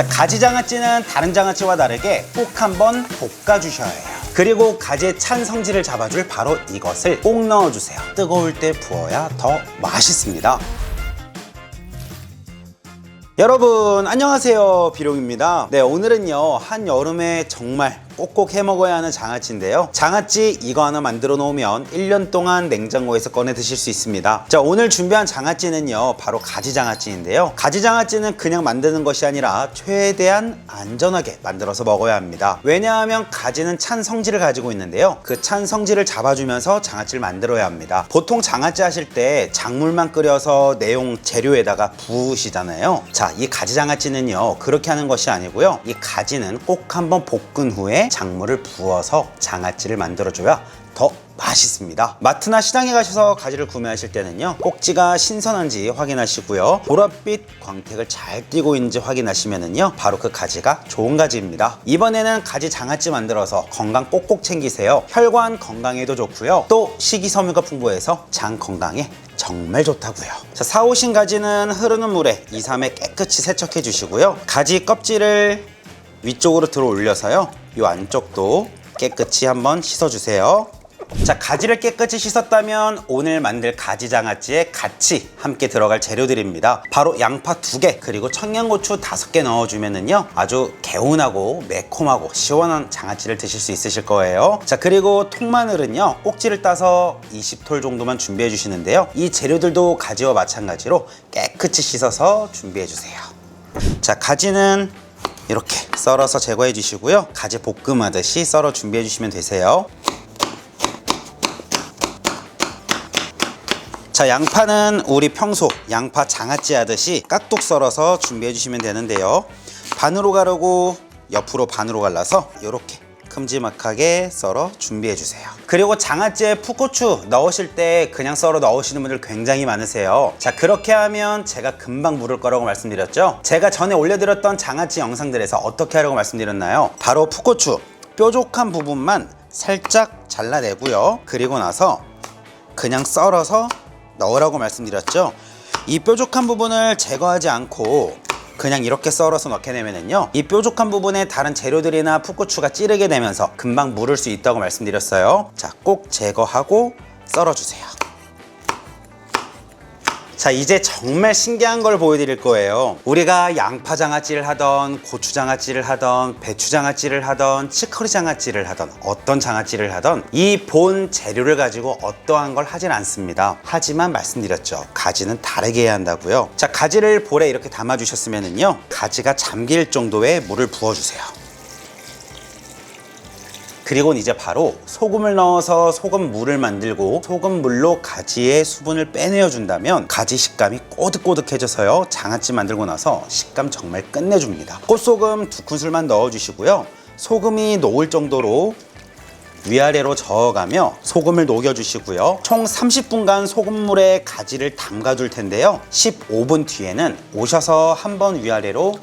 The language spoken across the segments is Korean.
자, 가지 장아찌는 다른 장아찌와 다르게 꼭 한번 볶아주셔야 해요. 그리고 가지의 찬 성질을 잡아줄 바로 이것을 꼭 넣어주세요. 뜨거울 때 부어야 더 맛있습니다. 여러분 안녕하세요 비룡입니다 네 오늘은요 한여름에 정말 꼭꼭 해 먹어야 하는 장아찌인데요. 장아찌 이거 하나 만들어 놓으면 1년 동안 냉장고에서 꺼내 드실 수 있습니다. 자 오늘 준비한 장아찌는요 바로 가지 장아찌인데요. 가지 장아찌는 그냥 만드는 것이 아니라 최대한 안전하게 만들어서 먹어야 합니다. 왜냐하면 가지는 찬 성질을 가지고 있는데요. 그 찬 성질을 잡아주면서 장아찌를 만들어야 합니다. 보통 장아찌 하실 때 작물만 끓여서 내용 재료에다가 부으시잖아요. 자 이 가지 장아찌는요 그렇게 하는 것이 아니고요. 이 가지는 꼭 한번 볶은 후에 작물을 부어서 장아찌를 만들어줘야 더 맛있습니다. 마트나 시장에 가셔서 가지를 구매하실 때는요 꼭지가 신선한지 확인하시고요 보랏빛 광택을 잘 띠고 있는지 확인하시면은요 바로 그 가지가 좋은 가지입니다. 이번에는 가지 장아찌 만들어서 건강 꼭꼭 챙기세요. 혈관 건강에도 좋고요 또 식이섬유가 풍부해서 장 건강에 정말 좋다고요. 자, 사오신 가지는 흐르는 물에 2, 3회 깨끗이 세척해 주시고요. 가지 껍질을 위쪽으로 들어 올려서요. 이 안쪽도 깨끗이 한번 씻어 주세요. 자, 가지를 깨끗이 씻었다면 오늘 만들 가지 장아찌에 같이 함께 들어갈 재료들입니다. 바로 양파 두 개, 그리고 청양고추 다섯 개 넣어주면은요, 아주 개운하고 매콤하고 시원한 장아찌를 드실 수 있으실 거예요. 자, 그리고 통마늘은요, 꼭지를 따서 20톨 정도만 준비해 주시는데요. 이 재료들도 가지와 마찬가지로 깨끗이 씻어서 준비해 주세요. 자, 가지는 이렇게 썰어서 제거해 주시고요. 가지 볶음하듯이 썰어 준비해 주시면 되세요. 자, 양파는 우리 평소 양파 장아찌 하듯이 깍둑 썰어서 준비해 주시면 되는데요. 반으로 가르고 옆으로 반으로 갈라서 이렇게 큼지막하게 썰어 준비해 주세요. 그리고 장아찌에 풋고추 넣으실 때 그냥 썰어 넣으시는 분들 굉장히 많으세요. 자, 그렇게 하면 제가 금방 물을 거라고 말씀드렸죠? 제가 전에 올려드렸던 장아찌 영상들에서 어떻게 하려고 말씀드렸나요? 바로 풋고추 뾰족한 부분만 살짝 잘라내고요. 그리고 나서 그냥 썰어서 넣으라고 말씀드렸죠. 이 뾰족한 부분을 제거하지 않고 그냥 이렇게 썰어서 넣게 되면은요 이 뾰족한 부분에 다른 재료들이나 풋고추가 찌르게 되면서 금방 무를 수 있다고 말씀드렸어요. 자 꼭 제거하고 썰어주세요 자 이제 정말 신기한 걸 보여드릴 거예요. 우리가 양파 장아찌를 하던 고추 장아찌를 하던 배추 장아찌를 하던 치커리 장아찌를 하던 어떤 장아찌를 하던 이 본 재료를 가지고 어떠한 걸 하진 않습니다. 하지만 말씀드렸죠. 가지는 다르게 해야 한다고요. 자 가지를 볼에 이렇게 담아 주셨으면은요 가지가 잠길 정도의 물을 부어 주세요 그리고 이제 바로 소금을 넣어서 소금 물을 만들고 소금 물로 가지의 수분을 빼내어 준다면 가지 식감이 꼬득꼬득해져서요 장아찌 만들고 나서 식감 정말 끝내줍니다 꽃소금 두 큰술만 넣어 주시고요 소금이 녹을 정도로 위아래로 저어가며 소금을 녹여주시고요. 총 30분간 소금물에 가지를 담가둘 텐데요. 15분 뒤에는 오셔서 한번 위아래로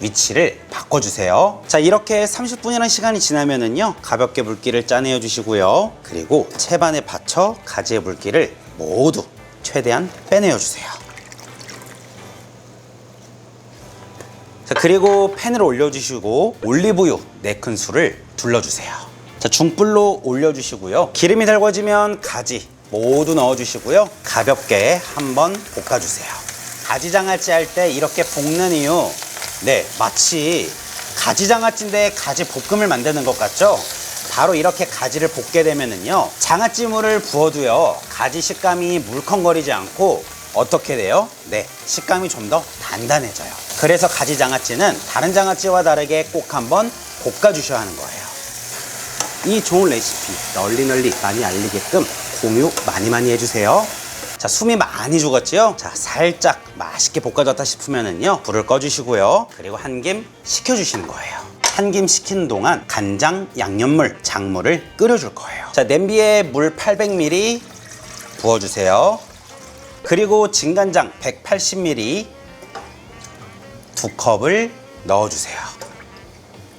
위치를 바꿔주세요. 자, 이렇게 30분이라는 시간이 지나면은요, 가볍게 물기를 짜내어 주시고요. 그리고 채반에 받쳐 가지의 물기를 모두 최대한 빼내어 주세요. 자, 그리고 팬을 올려주시고 올리브유 4큰술을 둘러주세요. 자, 중불로 올려주시고요. 기름이 달궈지면 가지 모두 넣어주시고요. 가볍게 한번 볶아주세요. 가지장아찌 할 때 이렇게 볶는 이유, 네, 마치 가지장아찌인데 가지 볶음을 만드는 것 같죠? 바로 이렇게 가지를 볶게 되면은요, 장아찌물을 부어도요, 가지 식감이 물컹거리지 않고 어떻게 돼요? 네, 식감이 좀 더 단단해져요. 그래서 가지 장아찌는 다른 장아찌와 다르게 꼭 한번 볶아주셔야 하는 거예요. 이 좋은 레시피 널리 널리 많이 알리게끔 공유 많이 많이 해주세요. 자, 숨이 많이 죽었지요? 자, 살짝 맛있게 볶아졌다 싶으면은요, 불을 꺼주시고요. 그리고 한 김 식혀주시는 거예요. 한김 식히는 동안 간장, 양념물, 작물을 끓여줄 거예요. 자, 냄비에 물 800ml 부어주세요. 그리고 진간장 180ml 두 컵을 넣어주세요.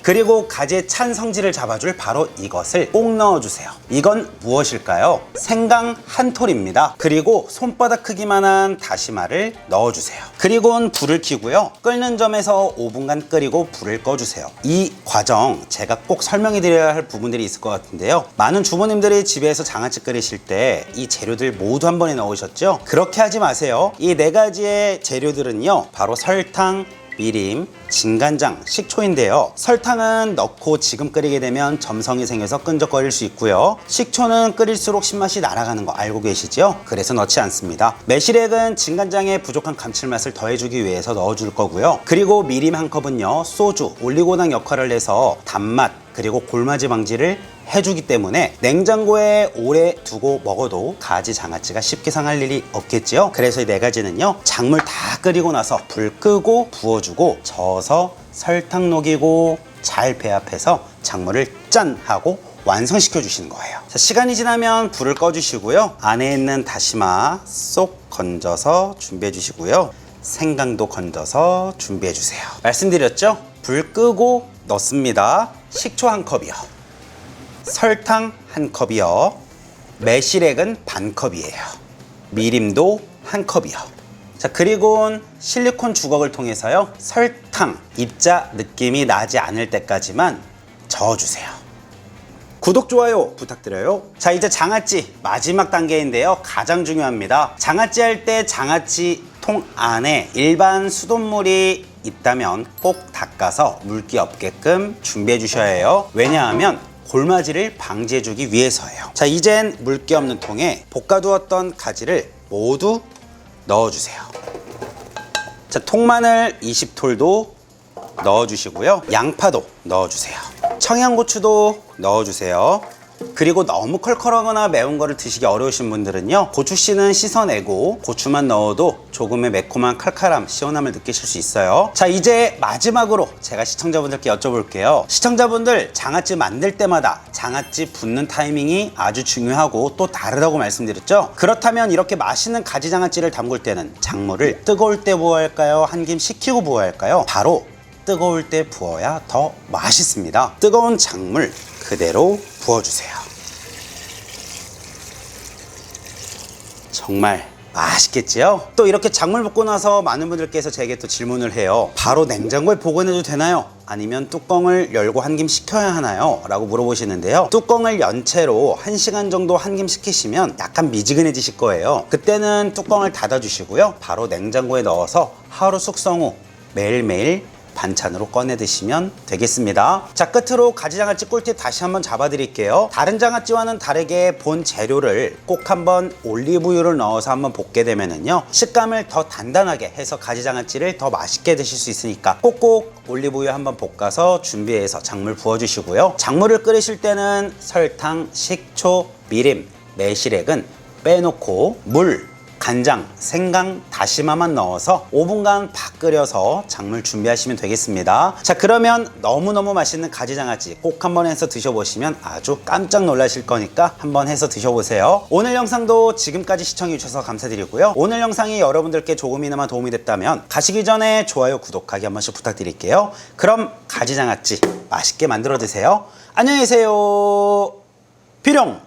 그리고 가지의 찬 성질을 잡아줄 바로 이것을 꼭 넣어주세요. 이건 무엇일까요? 생강 한 톨입니다. 그리고 손바닥 크기만한 다시마를 넣어주세요. 그리고는 불을 켜고요. 끓는 점에서 5분간 끓이고 불을 꺼주세요. 이 과정 제가 꼭 설명해 드려야 할 부분들이 있을 것 같은데요. 많은 주부님들이 집에서 장아찌 끓이실 때 이 재료들 모두 한 번에 넣으셨죠? 그렇게 하지 마세요. 이 네 가지의 재료들은요. 바로 설탕, 미림, 진간장, 식초인데요. 설탕은 넣고 지금 끓이게 되면 점성이 생겨서 끈적거릴 수 있고요. 식초는 끓일수록 신맛이 날아가는 거 알고 계시죠? 그래서 넣지 않습니다. 매실액은 진간장의 부족한 감칠맛을 더해주기 위해서 넣어줄 거고요. 그리고 미림 한 컵은요. 소주, 올리고당 역할을 해서 단맛, 그리고 골마지 방지를 해주기 때문에 냉장고에 오래 두고 먹어도 가지 장아찌가 쉽게 상할 일이 없겠지요. 그래서 이 네 가지는요. 작물 다 끓이고 나서 불 끄고 부어주고 저어서 설탕 녹이고 잘 배합해서 작물을 짠 하고 완성시켜 주시는 거예요. 자, 시간이 지나면 불을 꺼 주시고요. 안에 있는 다시마 쏙 건져서 준비해 주시고요. 생강도 건져서 준비해 주세요. 말씀드렸죠? 불 끄고 넣습니다. 식초 한 컵이요. 설탕 한 컵이요. 매실액은 반 컵이에요. 미림도 한 컵이요. 자, 그리고는 실리콘 주걱을 통해서요. 설탕 입자 느낌이 나지 않을 때까지만 저어주세요. 구독, 좋아요 부탁드려요. 자, 이제 장아찌 마지막 단계인데요. 가장 중요합니다. 장아찌 할 때 장아찌 통 안에 일반 수돗물이 있다면 꼭 닦아서 물기 없게끔 준비해 주셔야 해요. 왜냐하면 골마지를 방지해 주기 위해서예요. 자, 이젠 물기 없는 통에 볶아두었던 가지를 모두 넣어주세요. 자, 통마늘 20톨도 넣어주시고요. 양파도 넣어주세요. 청양고추도 넣어주세요. 그리고 너무 컬컬하거나 매운 거를 드시기 어려우신 분들은요 고추씨는 씻어내고 고추만 넣어도 조금의 매콤한 칼칼함 시원함을 느끼실 수 있어요. 자 이제 마지막으로 제가 시청자분들께 여쭤볼게요. 시청자분들 장아찌 만들 때마다 장아찌 붓는 타이밍이 아주 중요하고 또 다르다고 말씀드렸죠? 그렇다면 이렇게 맛있는 가지 장아찌를 담글 때는 작물을 뜨거울 때 부어야 할까요? 한 김 식히고 부어야 할까요? 바로 뜨거울 때 부어야 더 맛있습니다. 뜨거운 작물 그대로 부어주세요. 정말 맛있겠지요? 또 이렇게 작물 붓고 나서 많은 분들께서 제게 또 질문을 해요. 바로 냉장고에 보관해도 되나요? 아니면 뚜껑을 열고 한 김 식혀야 하나요? 라고 물어보시는데요. 뚜껑을 연 채로 1시간 정도 한 김 식히시면 약간 미지근해지실 거예요. 그때는 뚜껑을 닫아주시고요. 바로 냉장고에 넣어서 하루 숙성 후 매일매일 반찬으로 꺼내 드시면 되겠습니다. 자, 끝으로 가지장아찌 꿀팁 다시 한번 잡아 드릴게요. 다른 장아찌와는 다르게 본 재료를 꼭 한번 올리브유를 넣어서 한번 볶게 되면은요. 식감을 더 단단하게 해서 가지장아찌를 더 맛있게 드실 수 있으니까 꼭꼭 올리브유 한번 볶아서 준비해서 작물 부어 주시고요. 작물을 끓이실 때는 설탕, 식초, 미림, 매실액은 빼놓고 물 간장, 생강, 다시마만 넣어서 5분간 밥 끓여서 작물 준비하시면 되겠습니다. 자, 그러면 너무너무 맛있는 가지장아찌 꼭 한번 해서 드셔보시면 아주 깜짝 놀라실 거니까 한번 해서 드셔보세요. 오늘 영상도 지금까지 시청해주셔서 감사드리고요. 오늘 영상이 여러분들께 조금이나마 도움이 됐다면 가시기 전에 좋아요, 구독하기 한 번씩 부탁드릴게요. 그럼 가지장아찌 맛있게 만들어 드세요. 안녕히 계세요. 비룡!